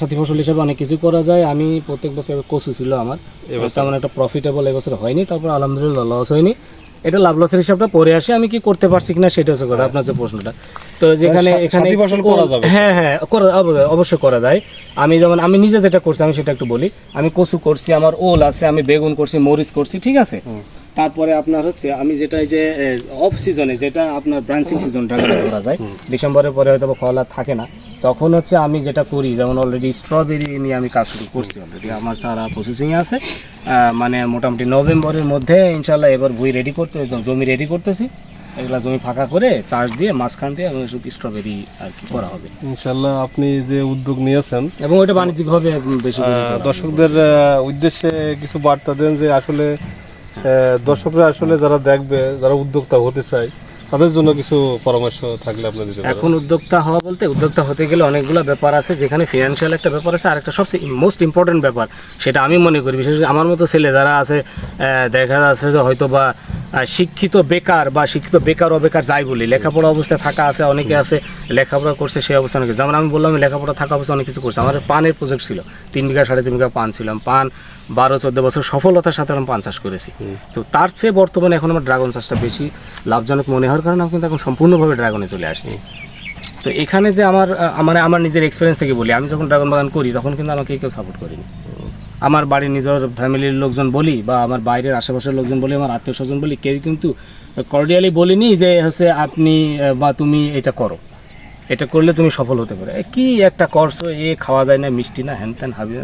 সাথী ফসল হিসেবে অনেক কিছু করা যায়। আমি প্রত্যেক বছর কচু ছিল আমার? তেমন একটা প্রফিটেবল এবছর হয়নি। তারপর আলহামদুলিল্লাহ লস হয়নি। এটা লাভ লসের হিসাবটা পরে আসে। আমি কি করতে পারছি কিনা সেটা হচ্ছে কথা আপনার যে প্রশ্নটা। তো যেখানে এখানে করা? হ্যাঁ হ্যাঁ করা অবশ্যই করা যায়। আমি যেমন আমি নিজে যেটা করছি আমি সেটা একটু বলি। আমি কচু করছি আমার ওল আছে আমি বেগুন করছি মরিচ করছি ঠিক আছে? তারপরে আপনার হচ্ছে আমি যেটা যে অফ সিজনে যেটা আপনার ব্রাঞ্চিং সিজন ধরা যায় ডিসেম্বরের পরে হয়তো ফল আর থাকে না। তখন হচ্ছে আমি যেটা করি যেমন অলরেডি স্ট্রবেরি নিয়ে আমি কাজ শুরু করছি অলরেডি আমার চারা প্রসেসিং আছে। মানে মোটামুটি নভেম্বরের মধ্যে ইনশাল্লাহ এবার বই রেডি করতে জমি রেডি করতেছি। এগুলা জমি ফাঁকা করে চাষ দিয়ে মাঝখান দিয়ে শুধু স্ট্রবেরি আর কি করা হবে। ইনশাল্লাহ আপনি যে উদ্যোগ নিয়েছেন এবং ওইটা বাণিজ্যিকভাবে উম, বেশি হবে। দর্শকদের উদ্দেশ্যে কিছু বার্তা দেন যে আসলে দর্শকরা আসলে যারা দেখবে যারা উদ্যোক্তা হতে চায় তাদের জন্য কিছু পরামর্শ থাকলে আপনি দিতে এখন উদ্যোক্তা হওয়া বলতে, উদ্যোক্তা হতে গেলে অনেকগুলো ব্যাপার আছে, যেখানে ফিনান্সিয়াল একটা ব্যাপার আছে আর একটা সবচেয়ে মোস্ট ইম্পর্টেন্ট ব্যাপার, সেটা আমি মনে করি। বিশেষ করে আমার মতো ছেলে যারা আছে দেখা যাচ্ছে যে হয়তো বা শিক্ষিত বেকার বা শিক্ষিত বেকার অবেকার যাই বলি। লেখাপড়া অবস্থায় থাকা আছে অনেকে আছে লেখাপড়া করছে সেই অবস্থা অনেকে। যেমন আমি বললাম লেখাপড়া থাকা অবস্থা অনেক কিছু করছি। আমার পানের প্রজেক্ট ছিল। তিন বিঘা সাড়ে তিন বিঘা পান ছিলাম পান বারো চোদ্দ বছর সফলতার সাথে আমি পান চাষ করেছি। তো তার চেয়ে বর্তমানে এখন আমার ড্রাগন চাষটা বেশি লাভজনক মনে হওয়ার কারণে আমি কিন্তু এখন সম্পূর্ণভাবে ড্রাগনে চলে আসছি। তো এখানে যে আমার মানে আমার নিজের এক্সপিরিয়েন্স থেকে বলি আমি যখন ড্রাগন বাগান করি তখন কিন্তু আমাকে কেউ সাপোর্ট করেনি। আমার বাড়ির নিজের ফ্যামিলির লোকজন বলি বা আমার বাইরের আশেপাশের লোকজন বলি, আমার আত্মীয় স্বজন বলি, কেউ কিন্তু কর্ডিয়ালি বলিনি যে হচ্ছে আপনি বা তুমি এটা করো। এটা করলে তুমি সফল হতে পারো। কি একটা করছ এ খাওয়া যায় না, মিষ্টি না, হ্যান ত্যান হাবি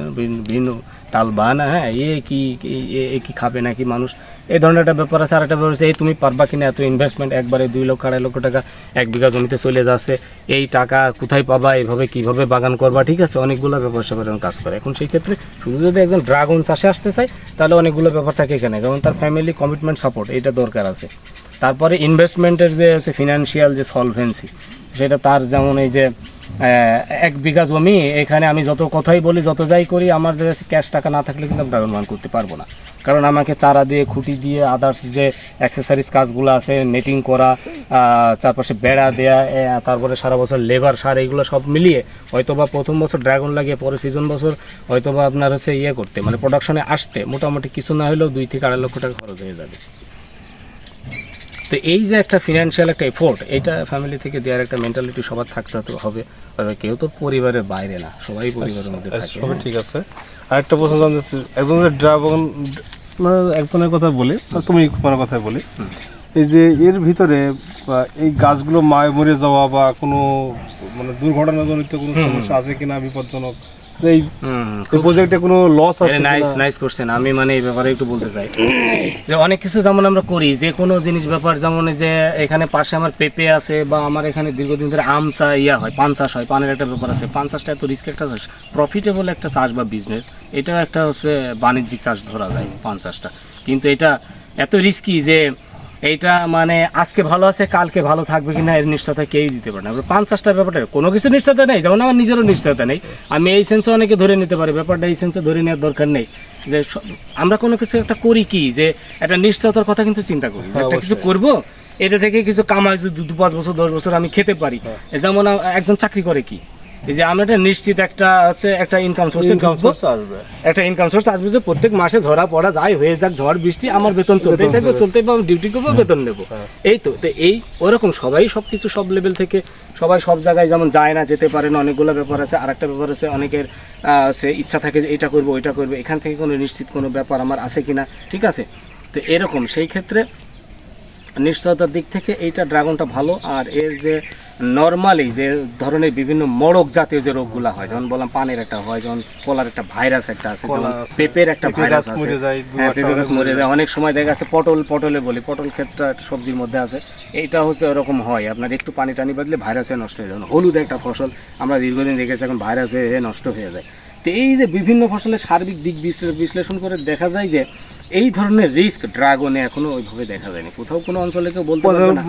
ভিন্ন- তাল বা না হ্যাঁ এ কি, এ- কি খাবে নাকি মানুষ? এই ধরনের একটা ব্যাপার আছে আর একটা ব্যাপার আছে এই তুমি পারবা কিনা, এত ইনভেস্টমেন্ট একবারে দুই লক্ষ, আড়াই লক্ষ টাকা এক বিঘা জমিতে চলে যাচ্ছে, এই টাকা কোথায় পাবা এইভাবে কীভাবে বাগান করবা, ঠিক আছে? অনেকগুলো ব্যাপার স্যাপার কাজ করে। এখন সেই ক্ষেত্রে শুধু যদি একজন ড্রাগন চাষে আসতে চায়, তাহলে অনেকগুলো ব্যাপার থাকে এখানে। কারণ তার ফ্যামিলি কমিটমেন্ট সাপোর্ট এটা দরকার আছে। তারপরে ইনভেস্টমেন্টের যে হচ্ছে ফিনান্সিয়াল যে সলভেন্সি সেটা তার যেমন এই যে এক বিঘা জমি, এখানে আমি যত কথাই বলি, যত যাই করি, আমার কাছে ক্যাশ টাকা না থাকলে কিন্তু আমি ড্রাগন বাগান করতে পারব না। কারণ আমাকে চারা দিয়ে, খুঁটি দিয়ে আদার্স যে অ্যাক্সেসারিজ কাজগুলো আছে নেটিং করা চারপাশে বেড়া দেয়া তারপরে সারা বছর লেবার সার এগুলো সব মিলিয়ে হয়তোবা প্রথম বছর ড্রাগন লাগিয়ে, পরে সিজন বছর হয়তোবা আপনার হচ্ছে ইয়ে করতে মানে প্রোডাকশনে আসতে, মোটামুটি কিছু না হলেও দুই থেকে আড়াই লক্ষ টাকা খরচ হয়ে যাবে। তো এই যে একটা ফিনান্সিয়াল একটা এফোর্ট এটা ফ্যামিলি থেকে দেওয়ার একটা মেন্টালিটি সবার থাকতে হবে। কেউ তো পরিবারের বাইরে না সবাই পরিবারের মধ্যে আচ্ছা, থাকে। ঠিক আছে। আরেকটা প্রশ্ন জানতে একজন ড্রাগন মানে একজনের কথা বলি তুমি তোমার কথা বলি। এই যে এর ভিতরে এই গাছগুলো মায় মরে যাওয়া বা কোনো মানে দুর্ঘটনাজনিত কোনো সমস্যা আছে কিনা বিপজ্জনক? এই প্রজেক্টে কোনো লস আছে নাইস নাইস কোশ্চেন আমি মানে এই ব্যাপারে একটু বলতে চাই। যে অনেক কিছু যেমন আমরা করি যে কোনো জিনিস ব্যাপার যেমন যে এখানে পাশে আমার পেঁপে আছে বা আমার এখানে দীর্ঘদিন ধরে আম চা ইয়া হয় পান চাষ হয় পানের একটা ব্যাপার আছে। পান চাষটা এত রিস্ক একটা চাষ প্রফিটেবল একটা চাষ বা বিজনেস এটা একটা হচ্ছে বাণিজ্যিক চাষ ধরা যায় পান চাষটা। কিন্তু এটা এত রিস্কি যে এইটা মানে আজকে ভালো আছে কালকে ভালো থাকবে কিনা এর নিশ্চয়তা কেউই দিতে পারে না। পান ব্যাপারটা কোনো কিছু নিশ্চয়তা নেই যেমন আমার নিজেরও নিশ্চয়তা নেই। আমি এই সেন্সে অনেকে ধরে নিতে পারি ব্যাপারটা এই সেন্সে ধরে নেওয়ার দরকার নেই। যে আমরা কোনো কিছু একটা করি কি? যে একটা নিশ্চয়তার কথা কিন্তু চিন্তা করি। যে একটা কিছু করব এটা থেকে কিছু কামাই দু পাঁচ বছর দশ বছর আমি খেতে পারি। যেমন একজন চাকরি করে কি? এই যে আমি একটা নিশ্চিত একটা আছে একটা ইনকাম সোর্স আসবে। একটা ইনকাম সোর্স আসবে যে প্রত্যেক মাসে ঝরা পড়া যাই হয়ে যাক ঝড় বৃষ্টি আমার বেতন চলতেই থাকবে চলতেই পারব ডিউটি করব বেতন নেব। এই তো তো এই ওরকম সবাই সব কিছু সব লেভেল থেকে সবাই সব জায়গায় যেমন যায় না যেতে পারে না অনেকগুলো ব্যাপার আছে আর একটা ব্যাপার আছে অনেকের সে ইচ্ছা থাকে যে এটা করব ওইটা করব এখান থেকে কোনো নিশ্চিত কোনো ব্যাপার আমার আছে কিনা ঠিক আছে? তো এরকম সেই ক্ষেত্রে নিশ্চয়তার দিক থেকে এইটা ড্রাগনটা ভালো আর এর যে নর্মালি যে ধরনের বিভিন্ন মড়ক জাতীয় যে রোগগুলো হয় যেমন বললাম পানের একটা হয় যেমন কলার একটা ভাইরাস একটা আছে যেমন পেঁপের একটা ভাইরাস আছে। যায়, হ্যাঁ পেঁপে গাছ মরে যায়। অনেক সময় দেখা যাচ্ছে পটল পটলে বলি পটল ক্ষেতটা সবজির মধ্যে আছে। এইটা হচ্ছে ওরকম হয় আপনার একটু পানি টানি বাদলে ভাইরাসে নষ্ট হয়ে যায়। হলুদ একটা ফসল আমরা দীর্ঘদিন দেখেছি এখন ভাইরাস হয়ে নষ্ট হয়ে যায়। তো এই যে বিভিন্ন ফসলের সার্বিক দিক বিশ্লেষণ করে দেখা যায় যে এই ধরনের রিস্ক ড্রাগনে এখনও ওইভাবে দেখা যায়নি। কোথাও কোনো অঞ্চলে কেউ বলতে পারবে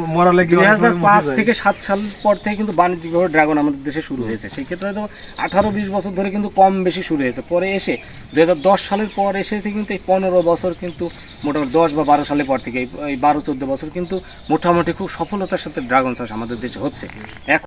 দুই হাজার পাঁচ থেকে সাত সাল পর থেকে কিন্তু বাণিজ্যিকভাবে ড্রাগন আমাদের দেশে শুরু হয়েছে। সেই ক্ষেত্রে হয়তো আঠারো বিশ বছর ধরে কিন্তু কম বেশি শুরু হয়েছে। পরে এসে দু হাজার দশ সালের পর এসে থেকে কিন্তু এই পনেরো বছর কিন্তু মোটামুটি দশ বা বারো সালের পর থেকে এই- এই বারো চোদ্দ বছর কিন্তু মোটামুটি খুব সফলতার সাথে ড্রাগন চাষ আমাদের দেশে হচ্ছে। এখন